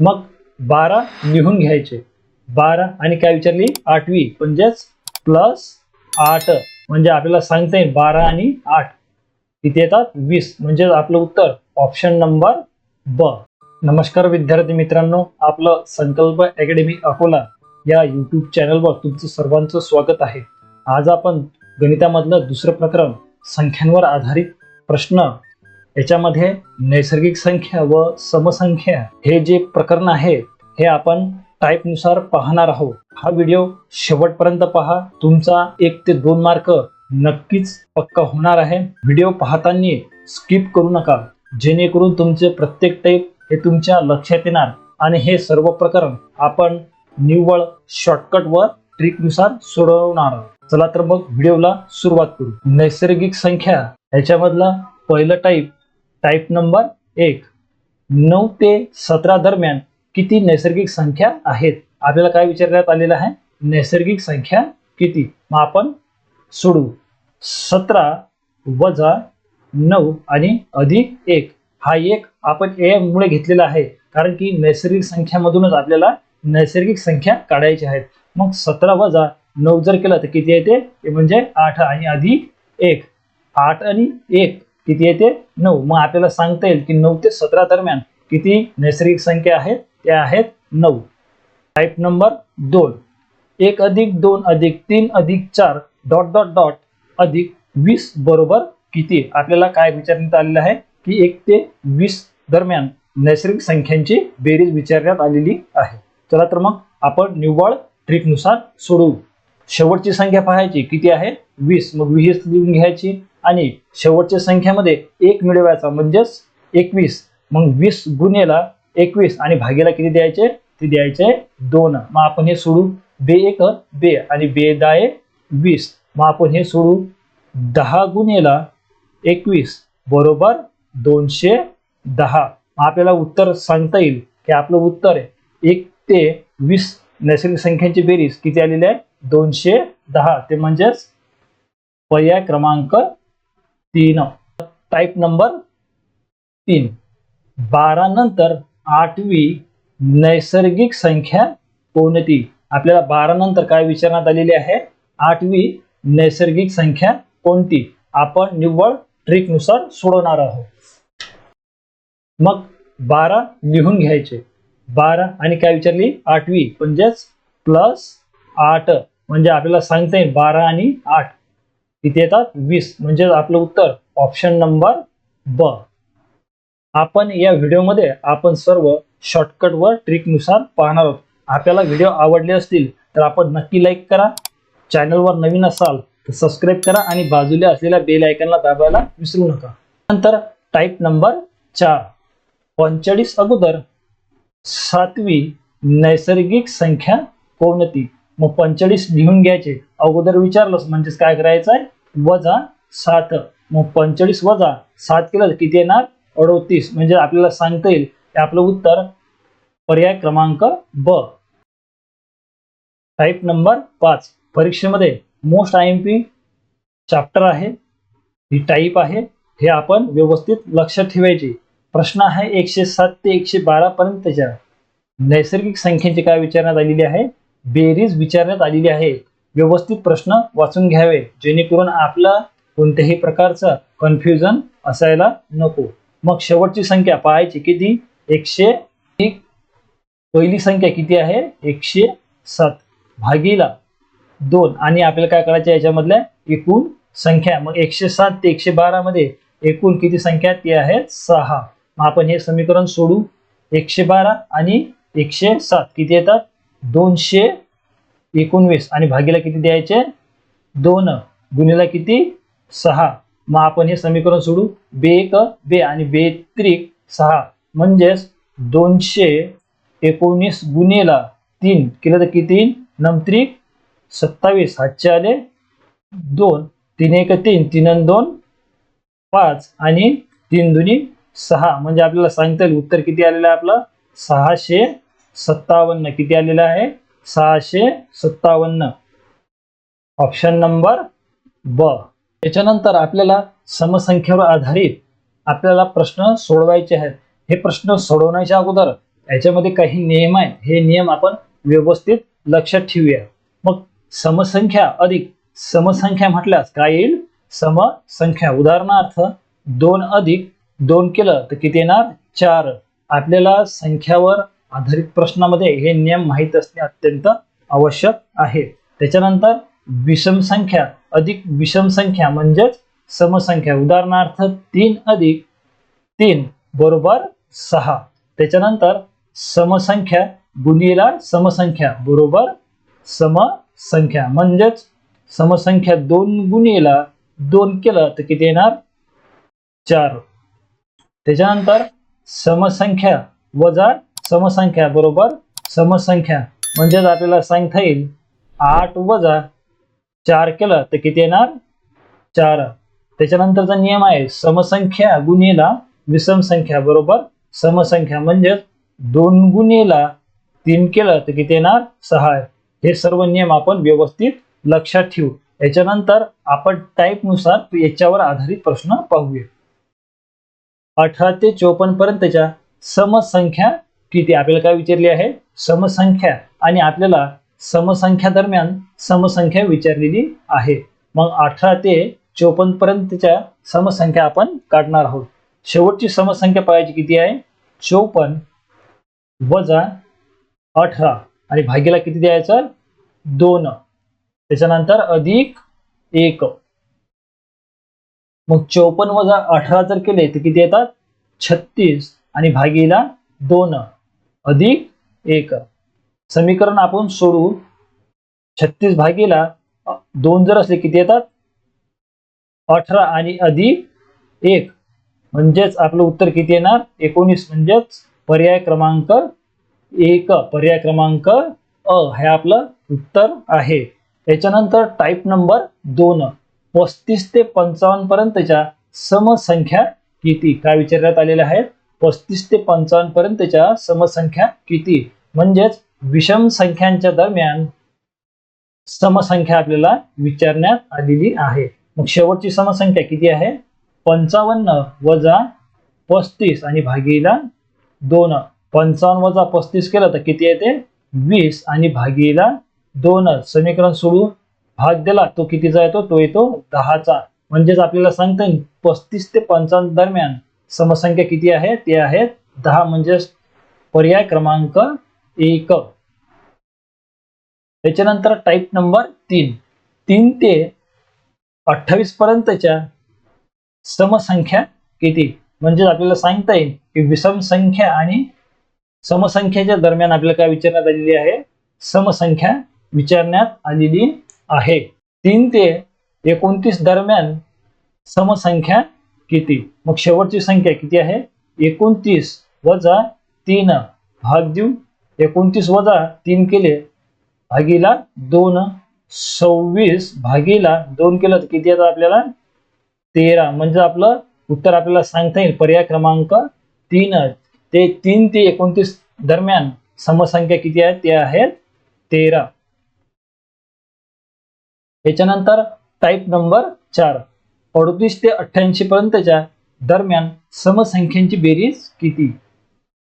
मग बारा लिहून घ्यायचे. बारा आणि काय विचारली? आठवी. म्हणजेच प्लस आठ. म्हणजे आपल्याला सांगता येईल बारा आणि आठ. इथे येतात वीस. म्हणजे आपलं उत्तर ऑप्शन नंबर ब नमस्कार विद्यार्थी मित्रांनो. आपलं संकल्प अकॅडमी अकोला या यूट्यूब चॅनलवर तुमचं सर्वांचं स्वागत आहे. आज आपण गणितामधलं दुसरं प्रकरण संख्यांवर आधारित प्रश्न याच्यामध्ये नैसर्गिक संख्या व समसंख्या हे जे प्रकरण आहे हे आपण टाईपनुसार पाहणार आहोत. हा व्हिडिओ शेवटपर्यंत पहा. तुमचा एक ते दोन मार्क नक्कीच पक्का होणार आहे. व्हिडिओ पाहताना स्किप करू नका. जेणेकरून तुमचे प्रत्येक टाईप हे तुमच्या लक्षात येणार. आणि हे सर्व प्रकरण आपण निव्वळ शॉर्टकट व ट्रिकनुसार सोडवणार. चला तर मग व्हिडिओला सुरुवात करू. नैसर्गिक संख्या याच्यामधला पहिलं टाईप टाईप नंबर एक. नऊ ते सतरा दरम्यान किती नैसर्गिक संख्या आहेत? आपल्याला काय विचारण्यात आलेलं आहे? नैसर्गिक संख्या किती? मग आपण सोडू. सतरा वजा नऊ आणि अधिक एक. हा एक आपण ए मुळे घेतलेला आहे. कारण की नैसर्गिक संख्यामधूनच आपल्याला नैसर्गिक संख्या काढायची आहेत. मग सतरा वजा नऊ जर केलं तर किती येते? ते म्हणजे आठ आणि अधिक एक. आठ आणि एक. किती येते? नऊ. मग आपल्याला सांगता येईल की नऊ ते सतरा दरम्यान किती नैसर्गिक संख्या आहेत? त्या आहेत नऊ. टाईप नंबर दोन. एक अधिक दोन अधिक तीन अधिक चार डॉट डॉट डॉट अधिक वीस बरोबर किती? आपल्याला काय विचारण्यात आलेलं आहे? की एक ते वीस दरम्यान नैसर्गिक संख्यांची बेरीज विचारण्यात आलेली आहे. चला तर मग आपण निव्वळ ट्रिकनुसार सोडवू. शेवटची संख्या पाहायची किती आहे? वीस. मग वीस लिहून घ्यायची. आणि शेवटच्या संख्यामध्ये एक मिळवायचा म्हणजेच एकवीस. मग वीस गुन्हेला एकवीस आणि भागेला किती द्यायचे? ते द्यायचे दोन. मग आपण हे सोडू बे एक बे आणि बे दाये वीस. मग आपण हे सोडू दहा गुन्हेला एकवीस बरोबर दोनशे दहा. मग आपल्याला उत्तर सांगता येईल की आपलं उत्तर एक ते वीस नैसर्गिक संख्यांची बेरीज किती आलेली आहे? दोनशे दहा. ते म्हणजेच पर्याय क्रमांक तीन. टाईप नंबर तीन. बारा नंतर आठवी नैसर्गिक संख्या कोणती? आपल्याला बारा नंतर काय विचारण्यात आलेली आहे? आठवी नैसर्गिक संख्या कोणती? आपण निव्वळ ट्रिकनुसार सोडवणार आहोत. मग बारा लिहून घ्यायचे. बारा आणि काय विचारली? आठवी. म्हणजेच प्लस आठ. म्हणजे आपल्याला सांगता येईल बारा आणि आठ. किती येतात वीस. म्हणजे आपलं उत्तर ऑप्शन नंबर ब आपण या व्हिडिओमध्ये आपण सर्व शॉर्टकट व ट्रिकनुसार पाहणार आहोत. आपल्याला व्हिडिओ आवडले असतील तर आपण नक्की लाईक करा. चॅनलवर नवीन असाल तर सबस्क्राईब करा आणि बाजूला असलेल्या बेल आयकनला दाबायला विसरू नका. नंतर टाईप नंबर चार. पंचेचाळीस अगोदर सातवी नैसर्गिक संख्या कोणती? मग पंचेचाळीस लिहून घ्यायचे. अगोदर विचारलंच म्हणजेच काय करायचं आहे वजा सात मग पंचेचाळीस वजा सात केलं तर किती येणार? अडोतीस. म्हणजे आपल्याला सांगता येईल. की आपलं उत्तर पर्याय क्रमांक ब. टाईप नंबर पाच. परीक्षेमध्ये most I M P chapter आहे. ही टाईप आहे. हे आपण व्यवस्थित लक्षात ठेवायचे. प्रश्न आहे एकशे सात ते एकशे बारा पर्यंतच्या. नैसर्गिक संख्येची काय विचारण्यात आलेली आहे? बेरीज विचारण्यात आलेली आहे. व्यवस्थित प्रश्न वाचून घ्यावे. जेणेकरून आपला कोणत्याही प्रकारचं कन्फ्युजन असायला नको. मग शेवटची संख्या पाहायची किती? एकशे एक. पहिली संख्या किती आहे? एकशे सात. भागीला दोन. आणि आपल्याला काय करायचं याच्यामधल्या एकूण संख्या? मग एकशे सात ते एकशे बारामध्ये एकूण किती संख्या? ती आहे सहा. मग आपण हे समीकरण सोडू. एकशे बारा आणि एकशे सात. किती येतात? दोनशे एकोणवीस आणि भागीला किती द्यायचे? दोन. गुन्हेला किती? सहा. मग आपण हे समीकरण सोडू. बे एक बे आणि बे त्रिक सहा. म्हणजेच दोनशे एकोणीस गुन्हेला तीन. केलं तर किती? नमत्रिक सत्तावीस. हातचे आले दोन. तीन एक तीन. तीन दोन पाच. आणि तीन दुनी सहा. म्हणजे आपल्याला सांगता येईल. उत्तर किती आलेलं आहे आपलं? सहाशे सत्तावन्न. किती आलेलं आहे? सहाशे सत्तावन्न. ऑप्शन नंबर ब त्याच्यानंतर आपल्याला समसंख्येवर आधारित आपल्याला प्रश्न सोडवायचे आहेत. हे प्रश्न सोडवण्याच्या अगोदर याच्यामध्ये काही नियम आहेत. हे नियम आपण व्यवस्थित लक्षात ठेवूया. मग समसंख्या अधिक समसंख्या म्हटल्यास काय येईल? समसंख्या. उदाहरणार्थ दोन अधिक दोन केलं तर किती येणार? चार. आपल्याला संख्यावर आधारित प्रश्नामध्ये हे नियम माहीत असणे अत्यंत आवश्यक आहे. त्याच्यानंतर विषम संख्या. अधिक विषम संख्या म्हणजेच समसंख्या. उदाहरणार्थ तीन अधिक तीन बरोबर सहा. त्याच्यानंतर समसंख्या गुणीला समसंख्या बरोबर समसंख्या. म्हणजेच समसंख्या दोन गुणीला दोन केलं तर किती येणार? चार. त्याच्यानंतर समसंख्या वजा समसंख्या बरोबर समसंख्या. म्हणजेच आपल्याला सांगता येईल आठ वजा चार केलं तर किती येणार? चार. त्याच्यानंतरचा नियम आहे समसंख्या गुन्हेला विषम संख्या बरोबर समसंख्या. म्हणजेच दोन गुन्हेला तीन केलं तर किती येणार? सहा. हे सर्व नियम आपण व्यवस्थित लक्षात ठेवू. याच्यानंतर आपण टाईपनुसार याच्यावर आधारित प्रश्न पाहूया. अठरा ते चोपन्न पर्यंतच्या समसंख्या किती आपल्याला काय विचारली आहे? समसंख्या. आणि आपल्याला समसंख्या दरम्यान समसंख्या विचारलेली आहे. मग अठरा ते चोपन्न पर्यंतच्या समसंख्या आपण काढणार आहोत. शेवटची समसंख्या पाहायची किती आहे? चोपन्न वजा अठरा. आणि भागीला किती द्यायचं? दोन. त्याच्यानंतर अधिक एक. मग चौपन्न वजा अठरा जर केले तर किती येतात? छत्तीस. आणि भागीला दोन. अधिक एक. समीकरण आपण सोडू छत्तीस भागीला दोन जर असले किती येतात? अठरा आणि अधिक एक. म्हणजेच आपलं उत्तर किती येणार? एकोणीस. म्हणजेच पर्याय क्रमांक एक. पर्याय क्रमांक अ. हे आपलं उत्तर आहे. त्याच्यानंतर टाईप नंबर दोन. पस्तीस ते पंचावन्न पर्यंतच्या समसंख्या किती? काय विचारण्यात आलेल्या आहेत? पस्तीस ते पंचावन्न पर्यंतच्या समसंख्या किती? म्हणजेच विषम संख्यांच्या दरम्यान समसंख्या आपल्याला विचारण्यात आलेली आहे. मग शेवटची समसंख्या किती आहे? पंचावन्न वजा पस्तीस आणि भागीला दोन. पंचावन्न वजा पस्तीस केलं तर किती येते? वीस आणि भागीला दोन. समीकरण सोडू भाग दिला तो कितीचा येतो? तो येतो दहाचा. म्हणजेच आपल्याला सांगता येईल पस्तीस ते पंचावन्न दरम्यान समसंख्या किती आहे? ते आहेत दहा म्हणजेच पर्याय क्रमांक एक. त्याच्यानंतर टाईप नंबर तीन. तीन ते अठ्ठावीस पर्यंतच्या समसंख्या किती? म्हणजेच आपल्याला सांगता येईल की विषम संख्या आणि समसंख्येच्या दरम्यान आपल्याला काय विचारण्यात आलेली आहे? समसंख्या विचारण्यात आलेली आहे. तीन ते एकोणतीस दरम्यान समसंख्या किती? मग शेवटची संख्या किती आहे? एकोणतीस वजा तीन भाग देऊ एकोणतीस वजा तीन केले भागीला दोन. सव्वीस भागीला दोन केलं तर किती येतं आपल्याला? तेरा. म्हणजे आपलं उत्तर आपल्याला सांगता येईल. पर्याय क्रमांक तीन. ते तीन ते एकोणतीस दरम्यान समसंख्या किती आहेत? ते आहेत तेरा. याच्यानंतर टाईप नंबर चार. अडतीस ते अठ्ठ्याऐंशी पर्यंतच्या दरम्यान समसंख्यांची बेरीज किती?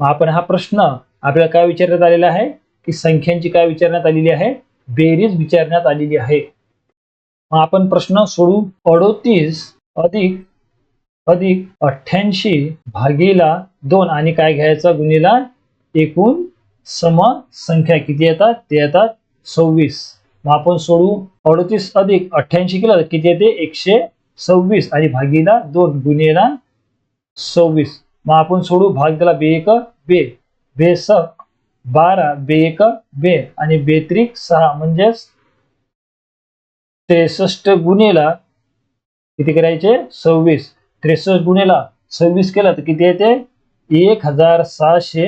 मग आपण हा प्रश्न आपल्याला काय विचारण्यात आलेला आहे? की संख्यांची काय विचारण्यात आलेली आहे? बेरीज विचारण्यात आलेली आहे. मग आपण प्रश्न सोडू अडोतीस अधिक अधिक अठ्ठ्याऐंशी भागीला दोन आणि काय घ्यायचा? गुणीला एकूण समसंख्या किती येतात? ते येतात सव्वीस. मग आपण सोडू अडतीस अधिक अठ्ठ्याऐंशी केलं तर किती येते? एकशे सव्वीस आणि भागीला दोन गुन्हेला सव्वीस. मग आपण सोडू भाग दिला बे एक बे. बे स बारा बे एक बे. आणि बेत्रिक सहा म्हणजेच त्रेसष्ट गुन्हेला किती करायचे? सव्वीस. त्रेसष्ट गुन्हेला सव्वीस केलं तर किती येते? एक हजार सहाशे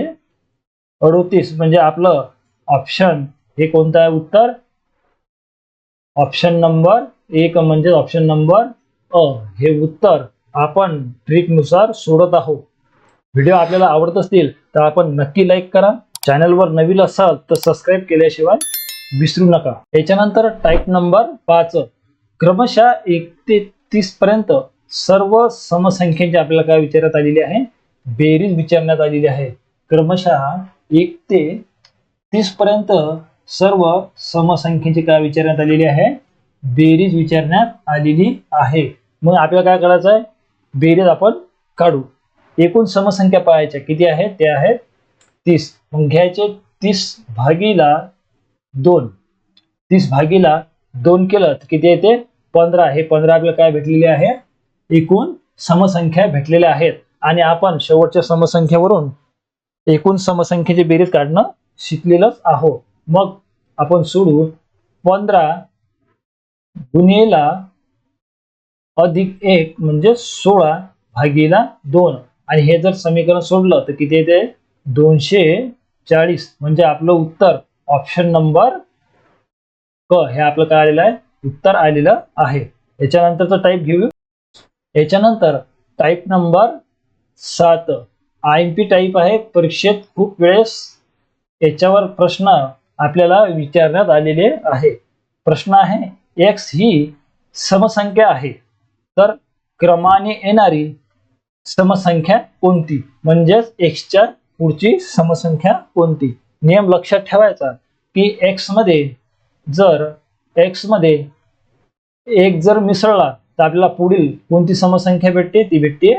अडोतीस. म्हणजे आपलं ऑप्शन हे कोणतं आहे उत्तर? ऑप्शन नंबर एक म्हणजे ऑप्शन नंबर अ हे उत्तर आपण ट्रिकनुसार सोडत आहोत. व्हिडिओ आपल्याला आवडत असतील तर आपण नक्की लाईक करा. चॅनलवर नवीन असाल तर सबस्क्राईब केल्याशिवाय विसरू नका. याच्यानंतर टाईप नंबर पाच. क्रमशः एक ते तीस पर्यंत सर्व समसंख्येची आपल्याला काय विचारण्यात आलेली आहे? बेरीज विचारण्यात आलेली आहे. क्रमशः एक ते तीस पर्यंत सर्व समसंख्येची काय विचारण्यात आलेली आहे? बेरीज विचारण्यात आलेली आहे. मग आपल्याला काय करायचं आहे? बेरीज आपण काढू. एकूण समसंख्या पाहायच्या. किती आहेत? ते आहेत तीस. मग घ्यायचे तीस भागीला दोन. तीस भागीला दोन केलं तर किती येते? पंधरा. हे पंधरा आपल्याला काय भेटलेले आहे? एकूण समसंख्या भेटलेल्या आहेत. आणि आपण शेवटच्या समसंख्येवरून एकूण समसंख्येची बेरीज काढणं शिकलेलंच आहोत. मग आपण सोडू. पंधरा गुन्हेला अधिक एक म्हणजे सोळा भागीला दोन. आणि हे जर समीकरण सोडलं तर किती येते? दोनशे चाळीस. म्हणजे आपलं उत्तर ऑप्शन नंबर क. हे आपलं काय आलेलं आहे? उत्तर आलेलं आहे. याच्यानंतरचं टाईप घेऊ याच्यानंतर टाईप नंबर सात. आय एम पी टाईप आहे. परीक्षेत खूप वेळेस याच्यावर प्रश्न आपल्याला विचारण्यात आलेले आहे. प्रश्न आहे एक्स ही समसंख्या आहे. तर क्रमाने येणारी समसंख्या कोणती? म्हणजेच एक्सच्या पुढची समसंख्या कोणती? नियम लक्षात ठेवायचा. की एक्समध्ये जर एक्समध्ये एक जर मिसळला तर आपल्याला पुढील कोणती समसंख्या भेटते? ती भेटते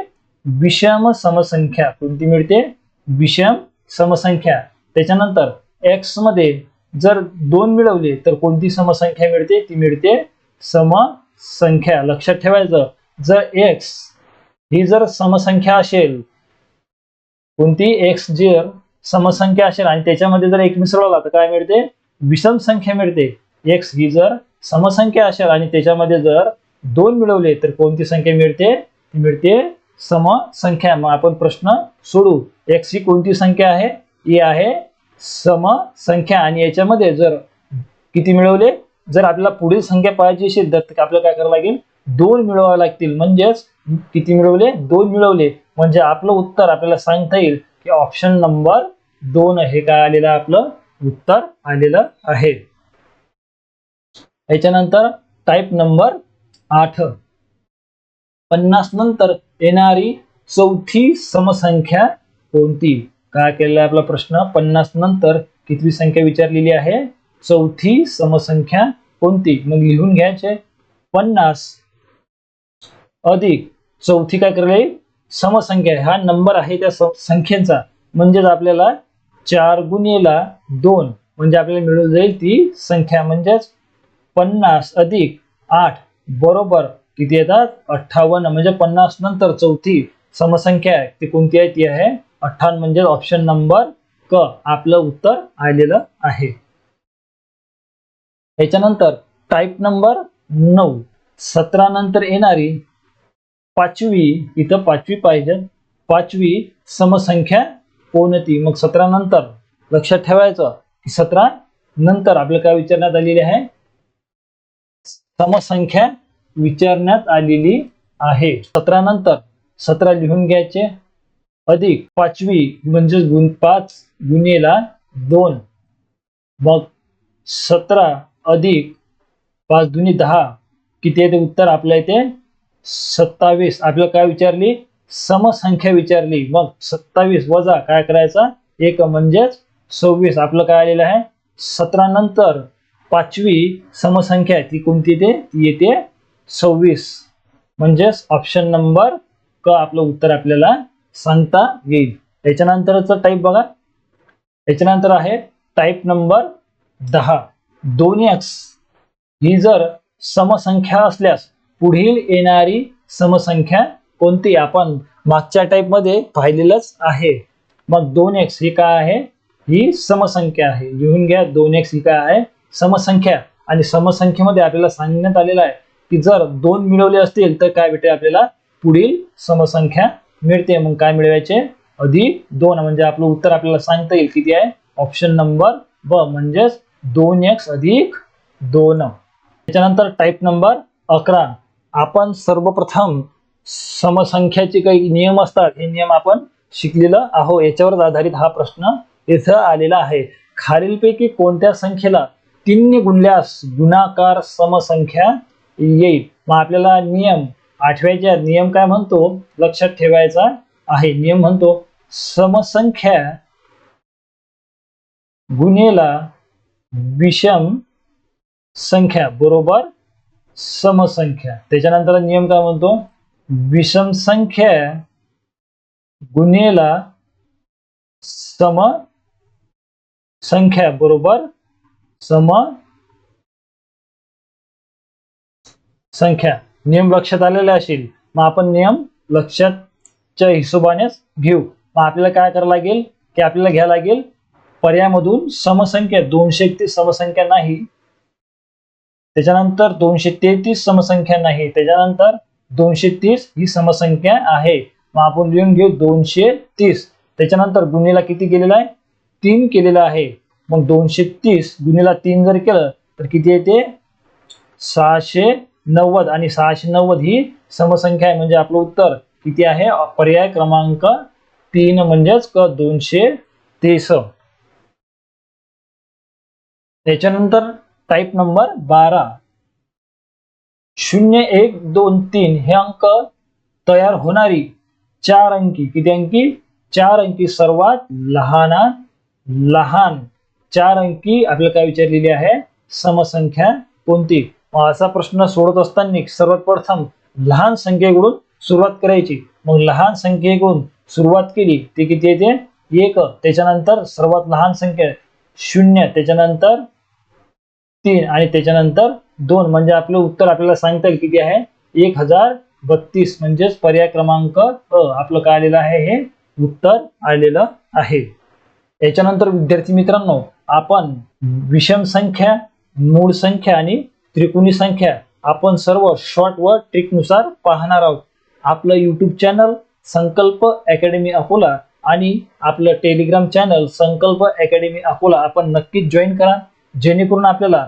विषम समसंख्या. कोणती मिळते? विषम समसंख्या. त्याच्यानंतर एक्समध्ये जर दोन मिळवले तर कोणती समसंख्या मिळते? ती मिळते सम संख्या लक्षात ठेवायचं. जर एक्स ही जर समसंख्या असेल कोणती एक्स जर समसंख्या असेल आणि त्याच्यामध्ये जर एक मिसळवला तर काय मिळते? विषम संख्या मिळते. एक्स ही जर समसंख्या असेल आणि त्याच्यामध्ये जर दोन मिळवले तर कोणती संख्या मिळते? ती मिळते समसंख्या. मग आपण प्रश्न सोडू. एक्स ही कोणती संख्या आहे? ही आहे समसंख्या. आणि याच्यामध्ये जर किती मिळवले? जर आपल्याला पुढील संख्या पाहायची असेल तर आपल्याला काय करावं लागेल? दोन मिळवावे लागतील. म्हणजेच किती मिळवले? दोन मिळवले. म्हणजे आपलं उत्तर आपल्याला सांगता येईल की ऑप्शन नंबर दोन हे काय आलेलं आपलं? उत्तर आलेलं आहे. याच्यानंतर टाईप नंबर आठ. पन्नास नंतर येणारी चौथी समसंख्या कोणती? काय केलेला आपला प्रश्न? पन्नास नंतर कितवी संख्या विचारलेली आहे? चौथी समसंख्या कोणती? मग लिहून घ्यायचे. पन्नास अधिक चौथी काय करले? समसंख्या. आहे. हा नंबर आहे त्या स- संख्येचा म्हणजेच आपल्याला चार गुणेला दोन म्हणजे आपल्याला मिळून जाईल ती संख्या. म्हणजेच पन्नास अधिक आठ बरोबर किती येतात? अठ्ठावन्न. म्हणजे पन्नास नंतर चौथी समसंख्या आहे. ती कोणती आहे? ती आहे अठ्ठावन्न. म्हणजे ऑप्शन नंबर क. आपलं उत्तर आलेलं आहे. याच्यानंतर टाईप नंबर नऊ. सतरा नंतर येणारी पाचवी इथं पाचवी पाहिजे. पाचवी समसंख्या कोणती? मग सतरा नंतर लक्षात ठेवायचं की सतरा नंतर आपल्याला काय विचारण्यात आलेली आहे? समसंख्या विचारण्यात आलेली आहे. सतरा नंतर सतरा लिहून घ्यायचे. अधिक पाचवी म्हणजे गुण पाच गुन्हेला दोन. मग सतरा अधिक पाच दुनी दहा किती येते उत्तर? आपल्या इथे सत्तावीस. आपल्याला काय विचारली? समसंख्या विचारली. मग सत्तावीस वजा काय करायचा? एक म्हणजेच सव्वीस. आपलं काय आलेलं आहे? सतरा नंतर पाचवी समसंख्या ती कोणती येते? ती येते सव्वीस. म्हणजेच ऑप्शन नंबर क आपलं उत्तर आपल्याला सांगता येईल. याच्यानंतरचं टाईप बघा. याच्यानंतर आहे टाईप नंबर दहा. दोन एक्स ही जर समसंख्या असल्यास पुढील येणारी समसंख्या कोणती? आपण मागच्या टाईपमध्ये पाहिलेलंच आहे. मग दोन एक्स ही काय आहे? ही समसंख्या आहे. लिहून घ्या दोन एक्स ही काय आहे? समसंख्या. आणि समसंख्येमध्ये आपल्याला सांगण्यात आलेलं आहे की जर दोन मिळवले असतील तर काय भेटेल आपल्याला? पुढील समसंख्या मिळते. मग काय मिळवायचे? अधिक दोन. म्हणजे आपलं उत्तर आपल्याला सांगता येईल किती आहे? ऑप्शन नंबर ब. म्हणजेच दोन एक्स अधिक दोन. त्याच्यानंतर टाईप नंबर अकरा. आपण सर्वप्रथम समसंख्याचे काही नियम असतात हे नियम आपण शिकलेलं आहो याच्यावर आधारित हा प्रश्न इथं आलेला आहे. खालीलपैकी कोणत्या संख्येला तीनने गुणल्यास गुणाकार समसंख्या येईल? मग आपल्याला नियम आठव्याच्या नियम काय म्हणतो? लक्षात ठेवायचा आहे. नियम म्हणतो समसंख्या गुन्हेला विषम संख्या बरोबर समसंख्या. त्याच्यानंतर नियम काय म्हणतो? विषम संख्या गुन्हेला सम संख्या बरोबर सम संख्या नियम लक्षात आलेले असेल मग आपण नियम लक्षातच्या हिशोबानेच घेऊ. मग आपल्याला काय करावं लागेल? की आपल्याला घ्यावं लागेल पर्यायमधून समसंख्या दोनशे एकतीस समसंख्या नाही. त्याच्यानंतर दोनशे तेहतीस समसंख्या नाही. त्याच्यानंतर दोनशे तीस ही समसंख्या आहे. मग आपण लिहून घेऊ दोनशे तीस त्याच्यानंतर गुन्हेला किती केलेला आहे? तीन केलेला आहे. मग दोनशे तीस गुन्हेला तीन जर केलं तर किती येते? सहाशे नव्वद. आणि सहाशे नव्वद ही समसंख्या आहे. म्हणजे आपलं उत्तर किती आहे? पर्याय क्रमांक तीन म्हणजेच क दोनशे तीस टाईप नंबर बारा. शून्य एक दोन तीन हे अंक तयार होणारी चार अंकी. किती अंकी? चार अंकी सर्वात लहानात लहान. चार अंकी आपल्याला काय विचारलेली आहे? समसंख्या असा प्रश्न सोडत सर्वात प्रथम लहान संख्येकडून सुरुवात करायची. मग लहान संख्येकडून सुरुवात केली, ते किती एक. सर्वात लहान संख्या शून्य. तीन आणि त्याच्यानंतर दोन म्हणजे आपलं उत्तर आपल्याला सांगता येईल किती आहे? एक हजार बत्तीस म्हणजेच पर्याय क्रमांक अ. आपलं काय आलेलं आहे? हे उत्तर आलेलं आहे. याच्यानंतर विद्यार्थी मित्रांनो आपण विषम संख्या मूळ संख्या आणि त्रिकोणी संख्या आपण सर्व शॉर्ट व ट्रिकनुसार पाहणार आहोत. आपलं YouTube channel Sankalp academy Akola आणि आपलं Telegram channel Sankalp academy Akola. आपण नक्कीच जॉईन करा. जेणेकरून आपल्याला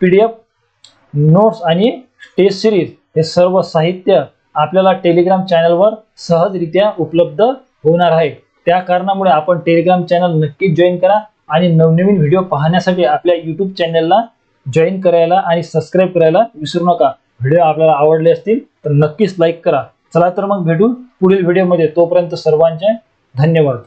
पी डी एफ नोट्स आणि टेस्ट सिरीज हे सर्व साहित्य आपल्याला टेलिग्राम चॅनलवर सहजरित्या उपलब्ध होणार आहे. त्या कारणामुळे आपण टेलिग्राम चॅनल नक्कीच जॉईन करा आणि नवनवीन व्हिडिओ पाहण्यासाठी आपल्या यूट्यूब चॅनलला जॉईन करायला आणि सबस्क्राईब करायला विसरू नका. व्हिडिओ आपल्याला आवडले असतील तर नक्कीच लाईक करा. चला तर मग भेटू पुढील व्हिडिओमध्ये तोपर्यंत सर्वांचे धन्यवाद.